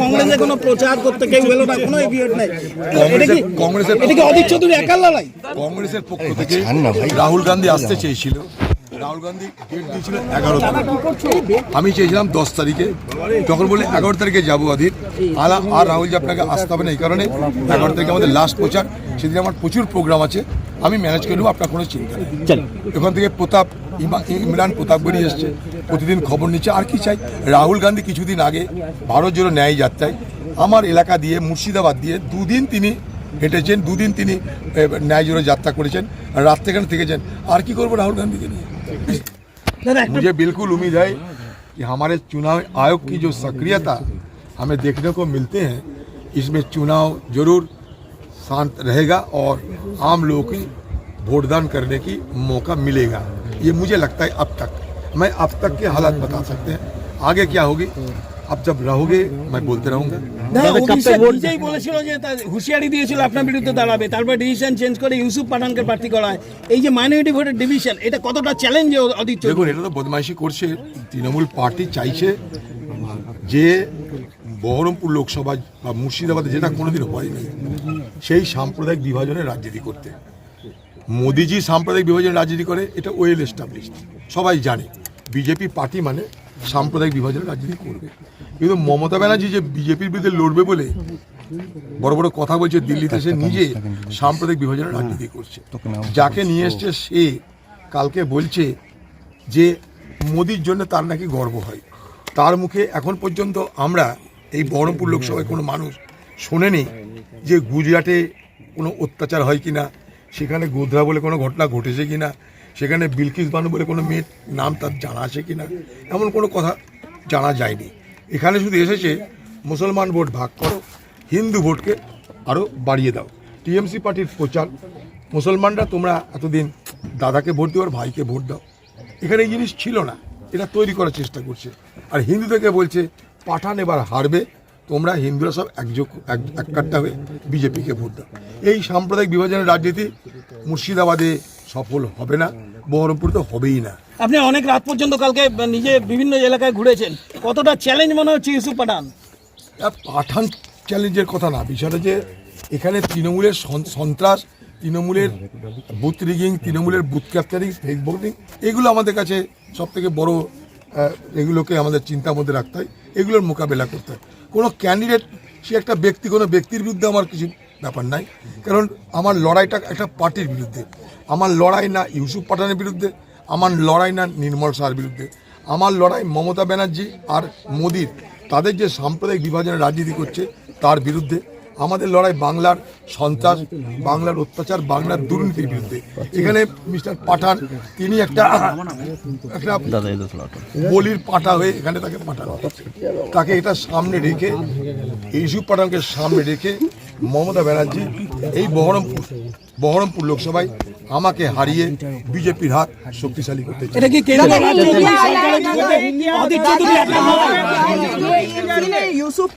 কংগ্রেসে কোনো প্রচার করতে কেউ এলো না কোনো এভিয়েট নেই। এটা কি কংগ্রেসের এটা কি অদিত চৌধুরী একার লড়াই? কংগ্রেসের পক্ষ থেকে রাহুল গান্ধী আসতে চেয়েছিল। রাহুল গান্ধী ডেট দিয়েছিল এগারো তারিখ। আমি চেয়েছিলাম দশ তারিখে। যখন বলে এগারো তারিখে যাব অধীর আলা আর রাহুল যে আপনাকে আসতে হবে না এই কারণে এগারো তারিখে আমাদের লাস্ট প্রচার। সেদিন আমার প্রচুর প্রোগ্রাম আছে। আমি ম্যানেজ করে নেবো আপনার কোনো চিন্তা নেই এখান থেকে প্রতাপ ইমা- ইমরান প্রতাপ বেরিয়ে এসছে প্রতিদিন খবর নিচ্ছে আর কি চাই রাহুল গান্ধী কিছুদিন আগে ভারত জোড়ো ন্যায় যাত্রায় আমার এলাকা দিয়ে মুর্শিদাবাদ দিয়ে দুদিন তিনি হেঁটেছেন দুদিন তিনি এ, ন্যায় জোড়ো যাত্রা করেছেন আর রাত্রে এখানে থেকেছেন আর কি করবো রাহুল गांधी নিয়ে দাদা একটা मुझे बिल्कुल उम्मीद है कि हमारे चुनाव आयोग की जो सक्रियता हमें देखने को मिलते हैं इसमें चुनाव जरूर शांत रहेगा और आम लोगों की वोटदान करने की मौका मिलेगा ये मुझे लगता है अब तक मैं अब तक के हालात बता सकते हैं आगे क्या होगी अब जब रहोगे मैं बोलते रहूँगा দাদা ওড়িশা নিজেই বলেছিল যে তার হুঁশিয়ারি দিয়েছিল আপনার বিরুদ্ধে দাঁড়াবে তারপর ডিসিশন চেঞ্জ করে ইউসুফ পাঠানকে প্রার্থী করা হয় এই যে মাইনরিটি ভোটের ডিভিশন এটা কতটা চ্যালেঞ্জ অদিত চৌধুরী দেখুন এটা তো বদমাইশি করছে তৃণমূল পার্টি চাইছে যে বহরমপুর লোকসভা বা মুর্শিদাবাদে যেটা কোনোদিন হয়নি সেই সাম্প্রদায়িক বিভাজনের রাজনীতি করতে। মোদিজি সাম্প্রদায়িক বিভাজনের রাজনীতি করে, এটা ওয়েল এস্টাবলিশড সবাই জানে। বিজেপি পার্টি মানে সাম্প্রদায়িক বিভাজনের রাজনীতি করবে। কিন্তু মমতা ব্যানার্জি যে বিজেপির বিরুদ্ধে লড়বে বলে বড় বড় কথা বলছে দিল্লিতে, সে নিজে সাম্প্রদায়িক বিভাজনের রাজনীতি করছে। যাকে নিয়ে এসছে সে কালকে বলছে যে মোদির জন্য তার নাকি গর্ব হয়। তার মুখে এখন পর্যন্ত আমরা এই বহরমপুর লোকসভায় কোনো মানুষ শোনেনি যে গুজরাটে কোনো অত্যাচার হয় কিনা, সেখানে গোধরা বলে কোনো ঘটনা ঘটেছে কি না সেখানে বিলকিস বানু বলে কোনো মেয়ের নাম তার জানা আছে কি না এমন কোনো কথা জানা যায়নি। এখানে শুধু এসেছে, মুসলমান ভোট ভাগ করো, হিন্দু ভোটকে আরও বাড়িয়ে দাও। টিএমসি পার্টির প্রচার, মুসলমানরা তোমরা এতদিন দাদাকে ভোট দিও আর ভাইকে ভোট দাও। এখানে এই জিনিস ছিল না এটা তৈরি করার চেষ্টা করছে। আর হিন্দুদেরকে বলছে, পাঠান এবার হারবে তোমরা হিন্দুরা সব একযোগ এক এককাট্টা হয়ে বিজেপিকে ভোট দাও। এই সাম্প্রদায়িক বিভাজনের রাজনীতি মুর্শিদাবাদে সফল হবে না বহরমপুর তো হবেই না। আপনি অনেক রাত পর্যন্ত কালকে নিজে বিভিন্ন এলাকায় ঘুরেছেন। কতটা চ্যালেঞ্জ মনে হচ্ছে ইউসুফ পাঠান? পাঠান চ্যালেঞ্জের কথা না বিষয়টা যে এখানে তৃণমূলের সন্ত্রাস তৃণমূলের বুথ রিগিং তৃণমূলের বুথ ক্যাপচারিং ভোটিং এগুলো আমাদের কাছে সব থেকে বড় এগুলোকে আমাদের চিন্তার মধ্যে রাখতে হয়, এগুলোর মোকাবেলা করতে হয়। কোনো ক্যান্ডিডেট সে একটা ব্যক্তি, কোনো ব্যক্তির বিরুদ্ধে আমার কিছু ব্যাপার নাই। কারণ আমার লড়াইটা একটা পার্টির বিরুদ্ধে। আমার লড়াই না ইউসুফ পাঠানের বিরুদ্ধে, আমার লড়াই না নির্মল শাহর বিরুদ্ধে। আমার লড়াই মমতা ব্যানার্জি আর মোদির। তাদের যে সাম্প্রদায়িক বিভাজনের রাজনীতি করছে, তার বিরুদ্ধে আমাদের লড়াই বাংলার সন্ত্রাস বাংলার অত্যাচার বাংলার দুর্নীতির বিরুদ্ধে এখানে মিস্টার পাঠান তিনি একটা একটা বলির পাঠা হয়ে এখানে তাকে পাঠানো তাকে এটা সামনে রেখে ইউসুফ পাঠানকে সামনে রেখে মমতা ব্যানার্জি এই বহরমপুর বহরমপুর লোকসভায় আমাকে হারিয়ে বিজেপির হাত শক্তিশালী করতে চায়